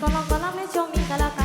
哥拉哥拉，美酒美在了。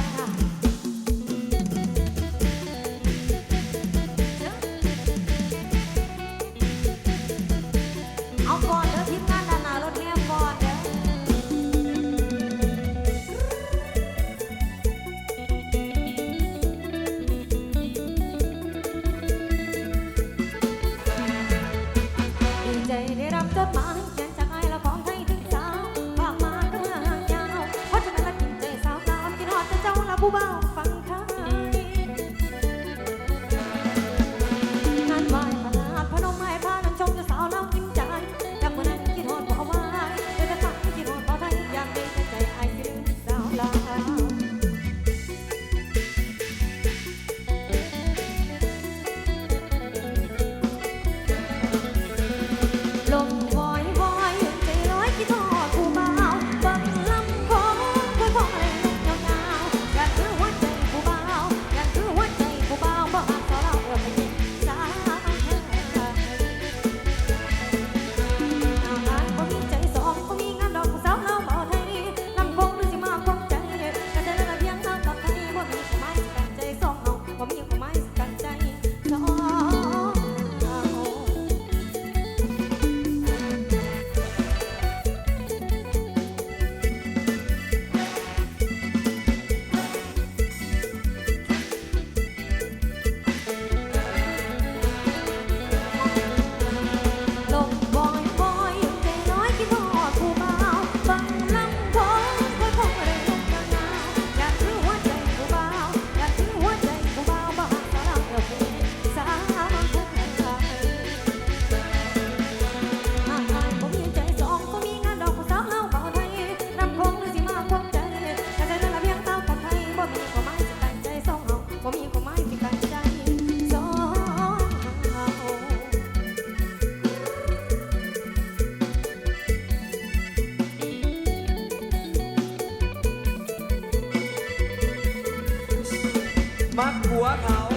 มัดหัวเขา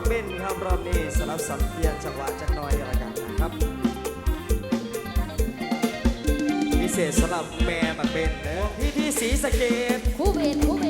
บักเบนครับรอบนี้สลับสับเปลี่ยนจังหวะจักหน่อยกันละกันนะครับพิเศษสำหรับแม่บักเบนเนอะพี่ที่สีสเกตคู่เวรคู่เวร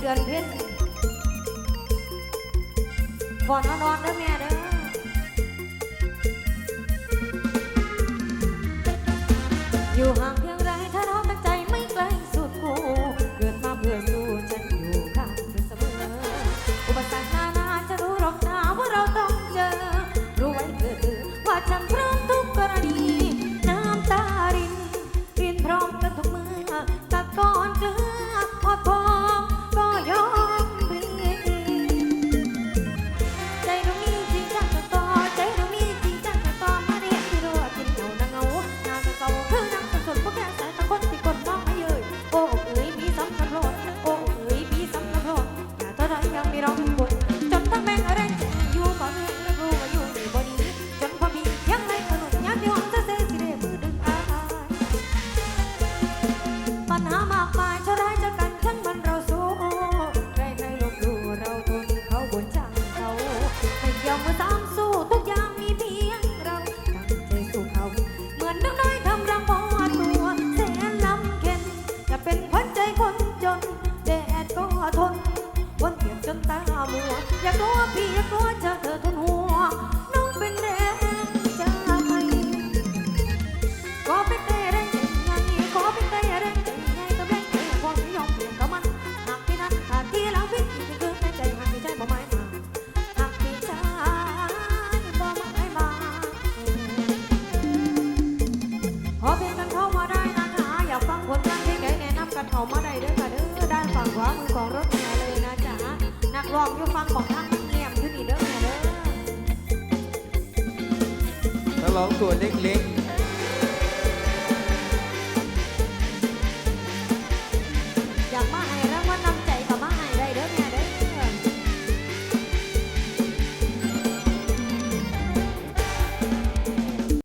เดือนเพ็ญก่อนนอนเด้อแม่เด้ออยู่ห้าง องตัวเล็ก